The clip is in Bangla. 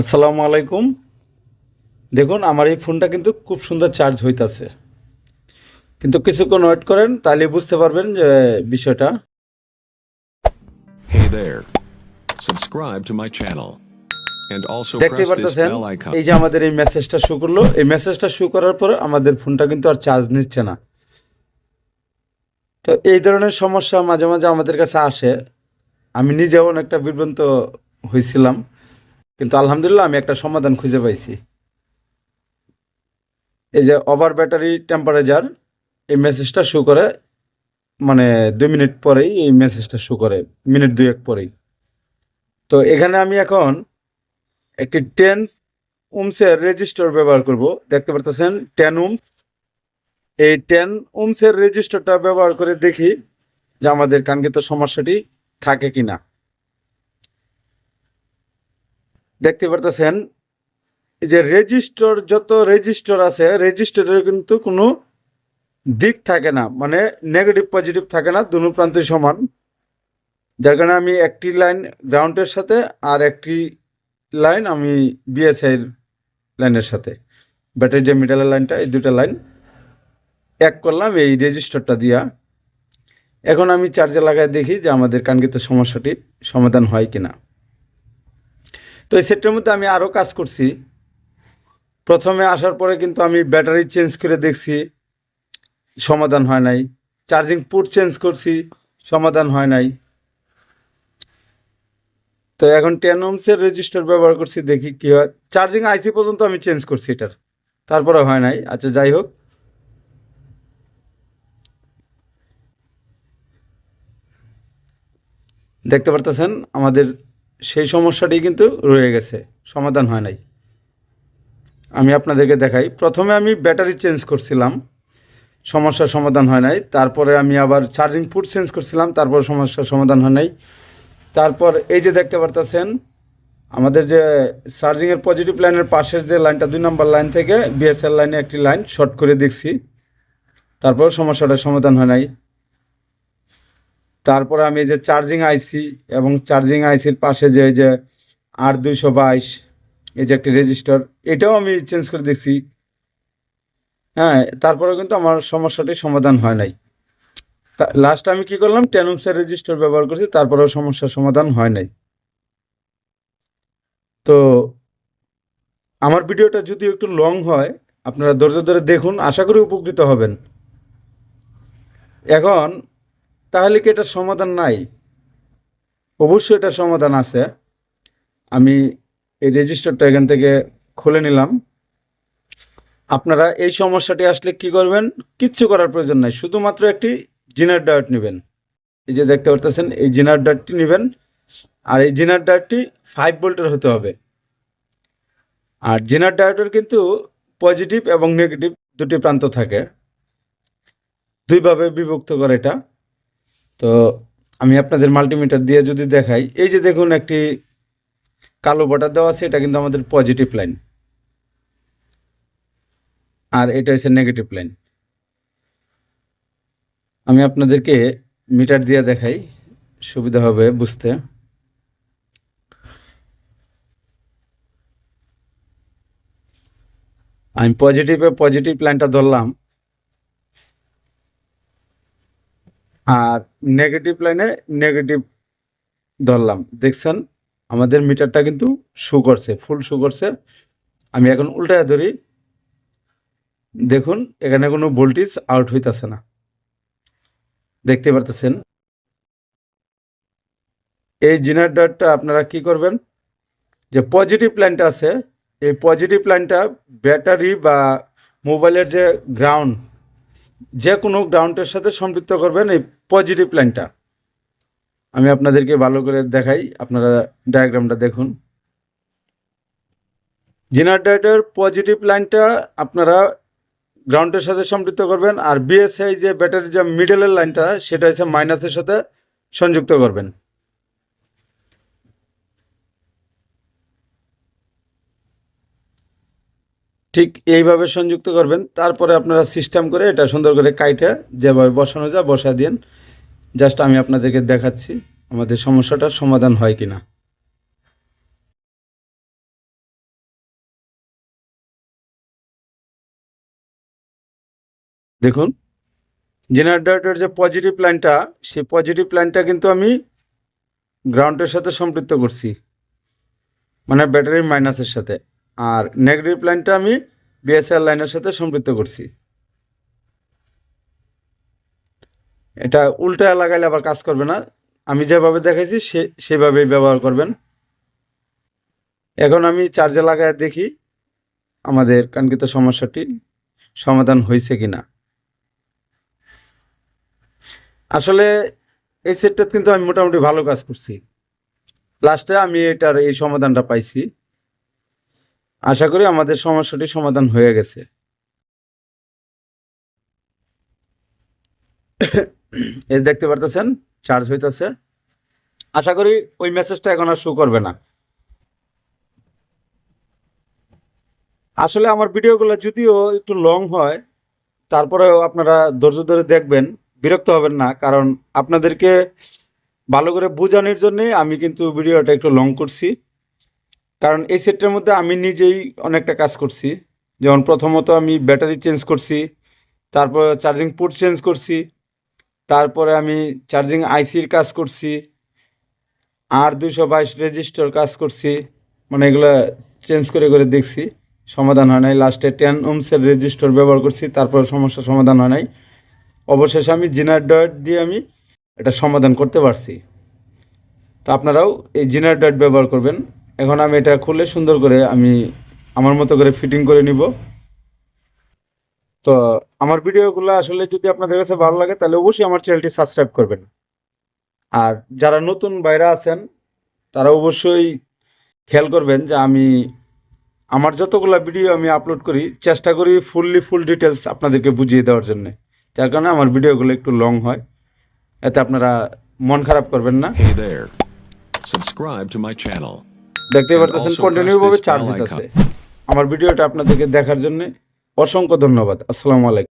আসসালামু আলাইকুম। দেখুন আমার এই ফোনটা কিন্তু খুব সুন্দর চার্জ হইতাছে। কিন্তু কিছুক্ষণ ওয়েট করেন তাহলে বুঝতে পারবেন যে বিষয়টা। দেখতে পারতেছেন? এই যে আমাদের এই মেসেজটা শো করল এই মেসেজটা শো করার পর আমাদের ফোনটা কিন্তু আর চার্জ নিচ্ছে না। তো এই ধরনের সমস্যা মাঝে মাঝে আমাদের কাছে আসে। আমি নিজেও একটা বিভ্রান্ত হয়েছিলাম কিন্তু আলহামদুলিল্লাহ আমি একটা সমাধান খুঁজে পাইছি। এই যে ওভার ব্যাটারি টেম্পারেচার এই মেসেজটা শো করে মানে দুই মিনিট পরেই এই মেসেজটা শো করে মিনিট দুই এক পরেই। তো এখানে আমি এখন একটি টেন উমসের রেজিস্টার ব্যবহার করব। দেখতে পারতেছেন টেন উমস এই টেন উমসের রেজিস্টারটা ব্যবহার করে দেখি যে আমাদের কাঙ্ক্ষিত সমস্যাটি থাকে কিনা। দেখতে পারতেছেন যে রেজিস্টার যত রেজিস্টার আছে রেজিস্টারের কিন্তু কোনো দিক থাকে না মানে নেগেটিভ পজিটিভ থাকে না, দুনো প্রান্তই সমান। যার কারণে আমি একটি লাইন গ্রাউন্ডের সাথে আর একটি লাইন আমি বিএসআই লাইনের সাথে। ব্যাটারি যে মিডালের লাইনটা এই দুটা লাইন এক করলাম, এই রেজিস্টারটা দিয়া। এখন আমি চার্জে লাগাই দেখি যে আমাদের কাঙ্ক্ষিত সমস্যাটি সমাধান হয় কিনা। তো এই সেটটার মধ্যে আমি আরও কাজ করছি। প্রথমে আসার পরে কিন্তু আমি ব্যাটারি চেঞ্জ করে দেখছি, সমাধান হয় নাই। চার্জিং পুট চেঞ্জ করছি, সমাধান হয় নাই। তো এখন টেন ওমসের রেজিস্টার ব্যবহার করছি, দেখি কী হয়। চার্জিং আইসি পর্যন্ত আমি চেঞ্জ করছি এটার। তারপরে হয় নাই। আচ্ছা যাই হোক। দেখতে পারতেছেন, আমাদের সেই সমস্যাটি কিন্তু রয়ে গেছে, সমাধান হয় নাই। আমি আপনাদেরকে দেখাই, প্রথমে আমি ব্যাটারি চেঞ্জ করছিলাম, সমস্যার সমাধান হয় নাই, তারপরে আমি আবার চার্জিং পুট চেঞ্জ করছিলাম, তারপর সমস্যার সমাধান হয় নাই। তারপর এই যে দেখতে পারতেছেন, আমাদের যে চার্জিংয়ের পজিটিভ লাইনের পাশের যে লাইনটা দুই নম্বর লাইন থেকে বিএসএল লাইনে একটি লাইন শর্ট করে দেখছি, তারপর সমস্যাটার সমাধান হয় নাই। তারপরে আমি যে চার্জিং আইসি এবং চার্জিং আইসির পাশে যে যে আর দুইশো বাইশ, এই যে একটি রেজিস্টার এটাও আমি চেঞ্জ করে দেখছি। হ্যাঁ তারপরে কিন্তু আমার সমস্যাটি সমাধান হয় নাই। লাস্ট আমি কি করলাম? টেনুমসের রেজিস্টার ব্যবহার করছি, তারপরেও সমস্যার সমাধান হয় নাই। তো, আমার ভিডিওটা যদি একটু লং হয়, আপনারা ধৈর্য ধরে দেখুন, আশা করি উপকৃত হবেন। এখন তাহলে কি এটার সমাধান নাই? অবশ্যই এটার সমাধান আছে। আমি এই রেজিস্টারটা এখান থেকে খুলে নিলাম। আপনারা এই সমস্যাটি আসলে কি করবেন? কিচ্ছু করার প্রয়োজন নাই। শুধুমাত্র একটি জিনার ডায়েট নেবেন। এই যে দেখতে পারতেছেন, এই জিনার ডায়েটটি নেবেন। আর এই জিনার ডায়েটটি ফাইভ ভোল্টের হতে হবে। আর জিনার ডায়েটের কিন্তু পজিটিভ এবং নেগেটিভ দুটি প্রান্ত থাকে। দুইভাবে বিভক্ত করে এটা। তো আমি আপনাদের মাল্টিমিটার দিয়ে যদি দেখাই, এই যে দেখুন একটি কালো বর্ডার দেওয়া আছে, এটা কিন্তু আমাদের পজিটিভ লাইন আর এটা হচ্ছে নেগেটিভ লাইন আমি আপনাদেরকে মিটার দিয়ে দেখাই, সুবিধা হবে বুঝতে। আমি পজিটিভে পজিটিভ লাইনটা ধরলাম। আর নেগেটিভ লাইনে নেগেটিভ ধরলাম। দেখছেন? আমাদের মিটারটা কিন্তু শু করছে ফুল শু করছে। আমি এখন উল্টায় ধরি। দেখুন, এখানে কোনো ভোল্টেজ আউট হইতেছে না। দেখতে পারতেছেন? এই জেনারেটরটা আপনারা কি করবেন? যে পজিটিভ লাইনটা আছে, এই পজিটিভ লাইনটা ব্যাটারি বা মোবাইলের যে গ্রাউন্ড যে কোনো গ্রাউন্ডের সাথে সম্পৃক্ত করবেন এই পজিটিভ লাইনটা আমি আপনাদেরকে ভালো করে দেখাই, আপনারা ডায়াগ্রামটা দেখুন। জেনারেটরের পজিটিভ লাইনটা আপনারা গ্রাউন্ডের সাথে সম্পৃক্ত করবেন আর বিএসআই যে ব্যাটারির যে মিডলের লাইনটা সেটা হচ্ছে মাইনাসের সাথে সংযুক্ত করবেন। ঠিক এইভাবে সংযুক্ত করবেন, তারপরে আপনারা সিস্টেম করে এটা সুন্দর করে কাইটা যেভাবে বসানো যায় বসা দিন। জাস্ট আমি আপনাদেরকে দেখাচ্ছি আমাদের সমস্যাটার সমাধান হয় কি না দেখুন জেনারেটরের যে পজিটিভ প্ল্যানটা সেই পজিটিভ প্ল্যানটা কিন্তু আমি গ্রাউন্ডের সাথে সম্পৃক্ত করছি। মানে ব্যাটারির মাইনাসের সাথে। আর নেগেটিভ লাইনটা আমি বিএসএল লাইনের সাথে সম্পৃক্ত করছি। এটা উল্টা লাগাইলে আবার কাজ করবে না। আমি যেভাবে দেখাইছি সে, সেভাবেই ব্যবহার করবেন। এখন আমি চার্জে লাগায় দেখি আমাদের কাঙ্ক্ষিত সমস্যাটি সমাধান হয়েছে কি না আসলে এই সেটটা কিন্তু আমি মোটামুটি ভালো কাজ করছি। লাস্টে আমি এটার এই সমাধানটা পাইছি। আশা করি আমাদের সমস্যাটি সমাধান হয়ে গেছে। এই দেখতে পারতেছেন? চার্জ হইতেছে। আশা করি ওই মেসেজটা এখন আর শো করবে না। আসলে আমার ভিডিওগুলো যদিও একটু লং হয়, তারপরেও আপনারা ধৈর্য ধরে দেখবেন, বিরক্ত হবেন না, কারণ আপনাদেরকে ভালো করে বোঝানোর জন্যে আমি কিন্তু ভিডিওটা একটু লং করছি। কারণ এই সেটটার মধ্যে আমি নিজেই অনেকটা কাজ করছি। যেমন প্রথমত আমি ব্যাটারি চেঞ্জ করছি, তারপর চার্জিং পোর্ট চেঞ্জ করছি, তারপরে আমি চার্জিং আইসির কাজ করছি, আর দুশো বাইশ রেজিস্টার কাজ করছি মানে এগুলো চেঞ্জ করে করে দেখছি। সমাধান হয় নাই, লাস্টে টেন ওমসের রেজিস্টার ব্যবহার করছি, তারপর সমস্যা সমাধান হয় নাই। অবশেষে আমি জিনার ডয়েট দিয়ে আমি এটা সমাধান করতে পারছি। তো আপনারাও এই জিনার ডয়েট ব্যবহার করবেন। এখন আমি এটা খুলে সুন্দর করে আমি আমার মতো করে ফিটিং করে নিব তো আমার ভিডিওগুলো আসলে যদি আপনাদের কাছে ভালো লাগে, তাহলে অবশ্যই আমার চ্যানেলটি সাবস্ক্রাইব করবেন আর যারা নতুন বাইরা আছেন, তারা অবশ্যই খেয়াল করবেন যে আমি আমার যতগুলো ভিডিও আমি আপলোড করি, চেষ্টা করি ফুললি ফুল ডিটেলস আপনাদেরকে বুঝিয়ে দেওয়ার জন্য যার কারণে আমার ভিডিওগুলো একটু লং হয় এতে আপনারা মন খারাপ করবেন না. Subscribe to my channel. দেখতে পারতেছেন কন্টিনিউ ভাবে চার্জ হইতেছে আমার ভিডিওটা আপনাদেরকে দেখার জন্য অসংখ্য ধন্যবাদ। আসসালামু আলাইকুম।